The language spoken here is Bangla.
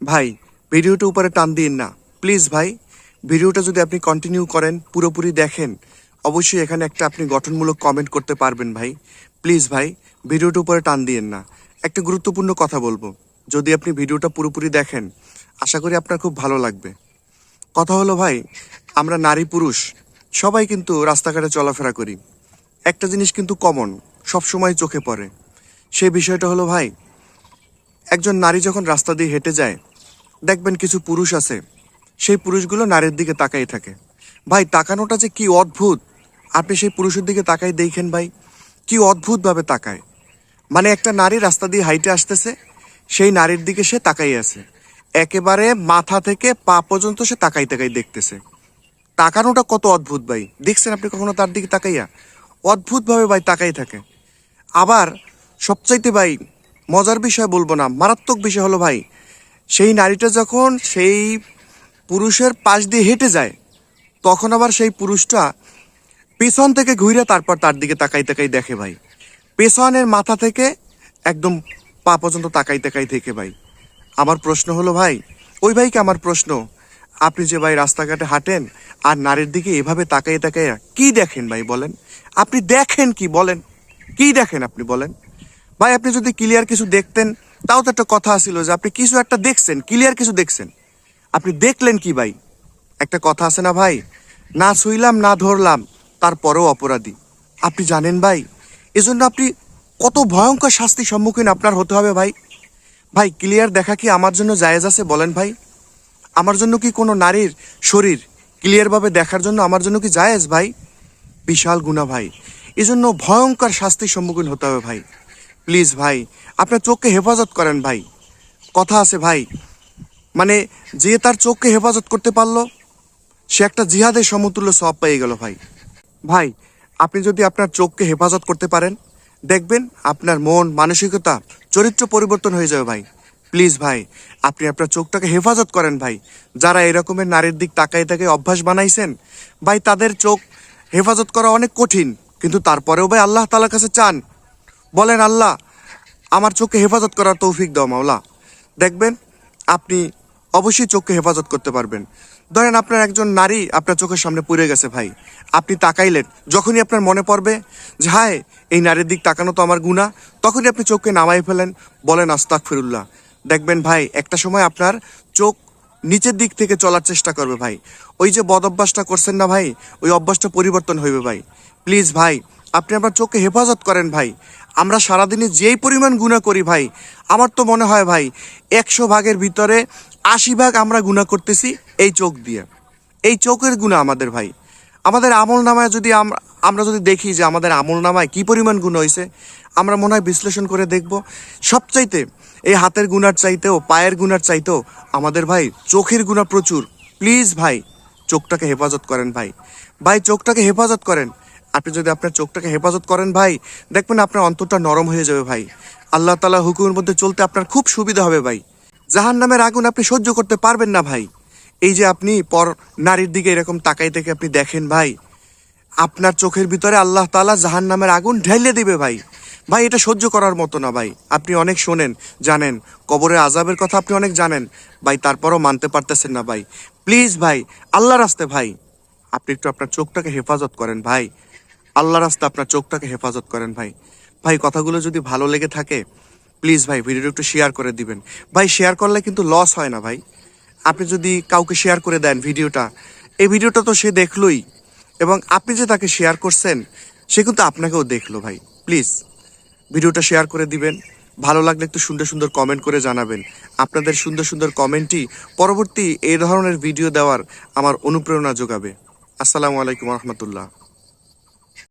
ভাই, ভিডিওটা উপরে টান দিন না। প্লিজ ভাই, ভিডিওটা যদি আপনি কন্টিনিউ করেন, পুরোপুরি দেখেন, অবশ্যই এখানে একটা আপনি গঠনমূলক কমেন্ট করতে পারবেন ভাই। প্লিজ ভাই, ভিডিওটা উপরে টান দিয়েন না। একটা গুরুত্বপূর্ণ কথা বলব, যদি আপনি ভিডিওটা পুরোপুরি দেখেন, আশা করি আপনার খুব ভালো লাগবে। কথা হলো ভাই, আমরা নারী পুরুষ, সবাই কিন্তু রাস্তাঘাটে চলাফেরা করি। একটা জিনিস কিন্তু কমন সবসময় চোখে পড়ে। সেই বিষয়টা হলো ভাই, একজন নারী যখন রাস্তা দিয়ে হেঁটে যায় দেখবেন কিছু পুরুষ আছে, সেই পুরুষগুলো নারীর দিকে তাকাই থাকে। ভাই, তাকানোটা যে কি অদ্ভুত! আপনি সেই পুরুষের দিকে তাকাই দেখেন ভাই, কি অদ্ভুতভাবে তাকায়। মানে একটা নারী রাস্তা দিয়ে হাইটে আসতেছে, সেই নারীর দিকে সে তাকাই আছে। একেবারে মাথা থেকে পা পর্যন্ত সে তাকাই তাকাই দেখতেছে। তাকানোটা কত অদ্ভুত ভাই! দেখছেন আপনি কখনো তার দিকে তাকাইয়া? অদ্ভুতভাবে ভাই তাকাই থাকে। আবার সবচাইতে ভাই, মজার বিষয় বলব না, মারাত্মক বিষয় হলো ভাই সেই নারীটা যখন সেই পুরুষের পাশ দিয়ে হেঁটে যায়, তখন আবার সেই পুরুষটা পেছন থেকে ঘুরে তারপর তার দিকে তাকাই তাকাই দেখে ভাই। পেছনের মাথা থেকে একদম পা পর্যন্ত তাকাই তাকাই থেকে ভাই। আমার প্রশ্ন হলো ভাই, ওই ভাইকে আমার প্রশ্ন, আপনি যে ভাই রাস্তাঘাটে হাঁটেন আর নারীর দিকে এভাবে তাকাই তাকাই কি দেখেন ভাই বলেন? আপনি দেখেন কি বলেন? কি দেখেন আপনি বলেন? ভাই, আপনি যদি ক্লিয়ার কিছু দেখতেন তাও তো একটা কথা ছিল যে আপনি কিছু একটা দেখছেন ক্লিয়ার কিছু দেখছেন। আপনি দেখলেন কি ভাই? একটা কথা আছে না ভাই? না ছুইলাম, না ধরলাম, তারপরেও অপরাধী। আপনি জানেন ভাই? এজন্য আপনি কত ভয়ঙ্কর শাস্তির সম্মুখীন আপনার হতে হবে ভাই। ভাই ক্লিয়ার দেখা কি আমার জন্য জায়েজ আছে বলেন ভাই? আমার জন্য কি কোনো নারীর শরীর ক্লিয়ারভাবে দেখার জন্য আমার জন্য কি জায়েজ ভাই? বিশাল গুণা ভাই। এজন্য ভয়ঙ্কর শাস্তির সম্মুখীন হতে হবে ভাই। প্লিজ ভাই, আপনার চোখকে হেফাজত করেন ভাই। কথা আছে ভাই। মানে যে তার চোখকে হেফাজত করতে পারল, সে একটা জিহাদের সমতুল্য সব পেয়ে গেল ভাই। ভাই, আপনি যদি আপনার চোখকে হেফাজত করতে পারেন, দেখবেন আপনার মন, মানসিকতা, চরিত্র পরিবর্তন হয়ে যাবে ভাই। প্লিজ ভাই, আপনি আপনার চোখটাকে হেফাজত করেন ভাই। যারা এরকমের নারীর দিক তাকাই তাকে অভ্যাস বানাইছেন, ভাই তাদের চোখ হেফাজত করা অনেক কঠিন, কিন্তু তারপরেও ভাই আল্লাহ তালার কাছে চান বলেন আল্লাহ, আমার চোখকে হেফাজত করার তৌফিক দাও মাওলা। দেখবেন, আপনি অবশ্যই চোখকে হেফাজত করতে পারবেন। ধরেন আপনার একজন নারী আপনার চোখের সামনে পড়ে গেছে ভাই। আপনি তাকাইলেন, যখনই আপনার মনে পড়বে যে, হায়, এই নারীর দিক তাকানো তো আমার গুণা তখনই আপনি চোখকে নামাই ফেলেন, বলেন আস্তাক ফিরুল্লাহ দেখবেন ভাই, একটা সময় আপনার চোখ নিচের দিক থেকে চলার চেষ্টা করবে ভাই। ওই যে বদ অভ্যাসটা করছেন না ভাই, ওই অভ্যাসটা পরিবর্তন হইবে ভাই। প্লিজ ভাই, আপনি আপনার চোখকে হেফাজত করেন ভাই। আমরা সারাদিনে যেই পরিমাণ গুণা করি ভাই, আমার তো মনে হয় ভাই, একশো ভাগের ভিতরে আশি ভাগ আমরা গুণা করতেছি এই চোখ দিয়ে। এই চোখের গুণা আমাদের ভাই। আমাদের আমল নামায় যদি আমরা যদি দেখি যে আমাদের আমল নামায় কি পরিমাণ গুণ হয়েছে আমরা মনে হয় বিশ্লেষণ করে দেখব। সবচাইতে এই হাতের গুণার চাইতেও, পায়ের গুণার চাইতেও আমাদের ভাই চোখের গুণা প্রচুর। প্লিজ ভাই, চোখটাকে হেফাজত করেন ভাই। ভাই, চোখটাকে হেফাজত করেন। আপনি যদি আপনার চোখটাকে হেফাজত করেন ভাই, দেখবেন আপনার অন্তরটা নরম হয়ে যাবে ভাই। আল্লাহ তালা হুকুমের মধ্যে চলতে আপনার খুব সুবিধা হবে ভাই। জাহান নামের আগুন আপনি সহ্য করতে পারবেন না ভাই। এই যে আপনি পর নারীর দিকে এরকম তাকাই থেকে আপনি দেখেন ভাই, আপনার চোখের ভিতরে আল্লাহ তালা জাহান নামের আগুন ঢেলে দিবে ভাই। ভাই, এটা সহ্য করার মতো না ভাই। আপনি অনেক শোনেন, জানেন, কবরে আজাবের কথা আপনি অনেক জানেন। ভাই, তারপরও মানতে পারতেছেন না ভাই। প্লিজ ভাই আল্লাহ রাস্তে ভাই, আপনি একটু আপনার চোখটাকে হেফাজত করেন ভাই। আল্লাহ রাস্তা আপনার চোখটাকে হেফাজত করেন ভাই। ভাই, কথাগুলো যদি ভালো লেগে থাকে প্লিজ ভাই ভিডিওটা একটু শেয়ার করে দিবেন। ভাই শেয়ার করলে কিন্তু লস হয় না ভাই। আপনি যদি কাউকে শেয়ার করে দেন ভিডিওটা এই ভিডিওটা তো সে দেখলোই। এবং আপনি যে তাকে শেয়ার করছেন, সে কিন্তু আপনাকেও দেখল ভাই। প্লিজ ভিডিওটা শেয়ার করে দিবেন। ভালো লাগলে একটু সুন্দর সুন্দর কমেন্ট করে জানাবেন। আপনাদের সুন্দর সুন্দর কমেন্টই পরবর্তী এই ধরনের ভিডিও দেওয়ার আমার অনুপ্রেরণা যোগাবে। আসসালামু আলাইকুম রহমতুল্লাহ।